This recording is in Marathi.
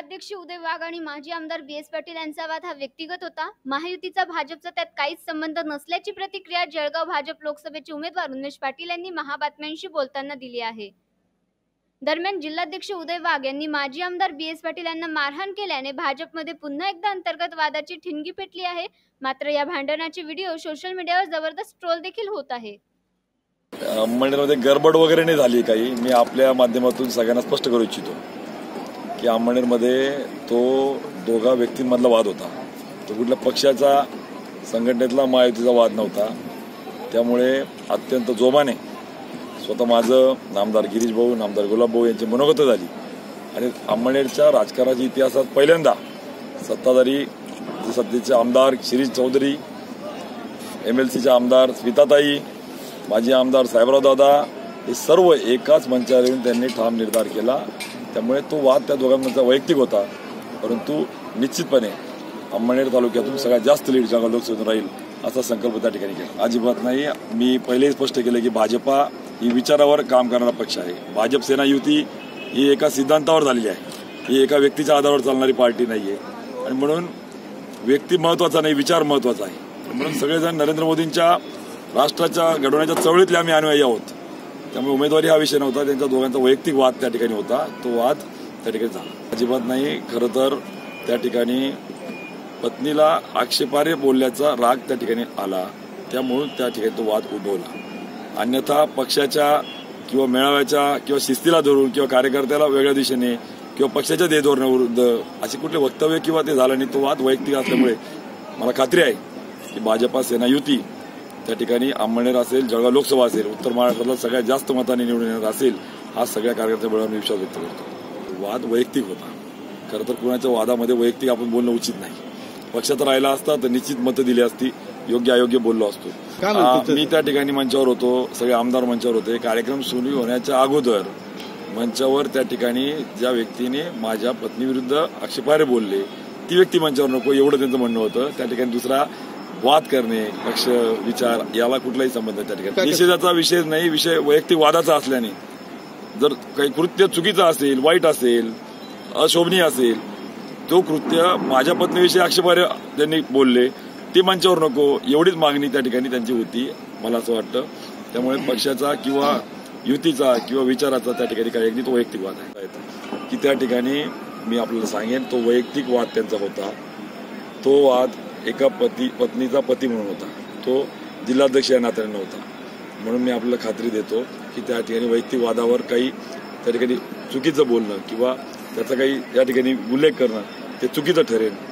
जिल्हाध्यक्ष उदय वाघ आणि माजी आमदार बी एस पाटील यांचा वाद हा व्यक्तिगत होता. महायुतीचा भाजपचा त्यात काहीच संबंध नसल्याची प्रतिक्रिया जळगाव भाजप लोकसभेचे उमेदवार उमेश पाटील यांनी महाबातम्यांशी बोलताना दिली आहे. दरम्यान जिल्हाध्यक्ष उदय वाघ यांनी माजी आमदार बी एस पाटील यांना मारहाण केल्याने भाजपमध्ये पुन्हा एकदा अंतर्गत वादाची ठिणगी पेटली आहे. मात्र या भांडणाचे व्हिडिओ सोशल मीडियावर जबरदस्त ट्रोल देखील होत आहे. अंमळनेरमध्ये गडबड वगैरे नाही झाली काही. मी आपल्या माध्यमातून सगळ्यांना स्पष्ट करू इच्छितो. की अंमळनेरमध्ये तो दोघा व्यक्तींमधला वाद होता. तो कुठल्या पक्षाचा संघटनेतला महायुतीचा वाद नव्हता. त्यामुळे अत्यंत जोमाने स्वतः माझं नामदार गिरीश भाऊ नामदार गुलाब भाऊ यांची मनोगत झाली. आणि अंमळनेरच्या राजकारणाच्या इतिहासात पहिल्यांदा सत्ताधारी जे सध्याचे आमदार शिरीष चौधरी एम एल सीचे आमदार स्मिताताई माजी आमदार साहेबराव दादा हे सर्व एकाच मंचावर येऊन त्यांनी ठाम निर्धार केला. त्यामुळे तो वाद त्या दोघांमधचा वैयक्तिक होता. परंतु निश्चितपणे अंमळनेर तालुक्यातून सगळ्यात जास्त लीड जगात लोकसभेतून राहील असा संकल्प त्या ठिकाणी केला. अजिबात नाही. मी पहिलेही स्पष्ट केलं की भाजपा ही विचारावर काम करणारा पक्ष आहे. भाजप सेना युती ही एका सिद्धांतावर झालेली आहे. ही एका व्यक्तीच्या आधारावर चालणारी पार्टी नाही आहे आणि म्हणून व्यक्ती महत्त्वाचा नाही विचार महत्त्वाचा आहे. म्हणून सगळेजण नरेंद्र मोदींच्या राष्ट्राच्या घडवण्याच्या चळवळीतले आम्ही अनुयायी आहोत. त्यामुळे उमेदवारी हा विषय नव्हता. त्यांच्या दोघांचा वैयक्तिक वाद त्या ठिकाणी होता. तो वाद त्या ठिकाणी झाला. अजिबात नाही. खरं तर त्या ठिकाणी पत्नीला आक्षेपार्ह बोलल्याचा राग त्या ठिकाणी आला. त्यामुळे त्या ठिकाणी तो वाद उद्भवला अन्यथा पक्षाच्या किंवा मेळाव्याच्या किंवा शिस्तीला धरून किंवा कार्यकर्त्याला वेगळ्या दिशेने किंवा पक्षाच्या देधोरणाविरुद्ध असे कुठले वक्तव्य किंवा ते झालं नाही तो वाद वैयक्तिक असल्यामुळे मला खात्री आहे की भाजपा सेना युती त्या ठिकाणी अंमळनेर असेल जळगाव लोकसभा असेल उत्तर महाराष्ट्रातला सगळ्यात जास्त मतांनी निवडून येणार असेल हा सगळ्या कार्यकर्त्या बळावर विश्वास व्यक्त करतो. वाद वैयक्तिक होता. खरं तर कुणाच्या वादामध्ये वैयक्तिक आपण बोलणं उचित नाही. पक्षात राहिला असता तर निश्चित मतं दिली असती योग्य अयोग्य बोललो असतो. मी त्या ठिकाणी मंचावर होतो सगळे आमदार मंचावर होते. कार्यक्रम सुरू होण्याच्या अगोदर मंचावर त्या ठिकाणी ज्या व्यक्तीने माझ्या पत्नीविरुद्ध आक्षेपार्ह बोलले ती व्यक्ती मंचावर नको एवढं त्यांचं म्हणणं होतं. त्या ठिकाणी दुसरा वाद करणे पक्ष विचार याला कुठलाही संबंध त्या ठिकाणी. निषेधाचा विषय नाही विषय वैयक्तिक वादाचा असल्याने. जर काही कृत्य चुकीचं असेल वाईट असेल अशोभनीय असेल तो कृत्य माझ्या पत्नीविषयी आक्षेपार्ह त्यांनी बोलले ते मंचावर नको एवढीच मागणी त्या ठिकाणी त्यांची होती मला असं वाटतं. त्यामुळे पक्षाचा किंवा युतीचा किंवा विचाराचा त्या ठिकाणी काही अगदी तो वैयक्तिक वाद आहे. की त्या ठिकाणी मी आपल्याला सांगेन तो वैयक्तिक वाद त्यांचा होता. तो वाद एका पती पत्नीचा पती म्हणून होता. तो जिल्हाध्यक्ष या नात्याने नव्हता. म्हणून मी आपल्याला खात्री देतो की त्या ठिकाणी वैयक्तिक वादावर काही त्या ठिकाणी चुकीचं बोलणं किंवा त्याचा काही या ठिकाणी उल्लेख करणं ते चुकीचं ठरेल.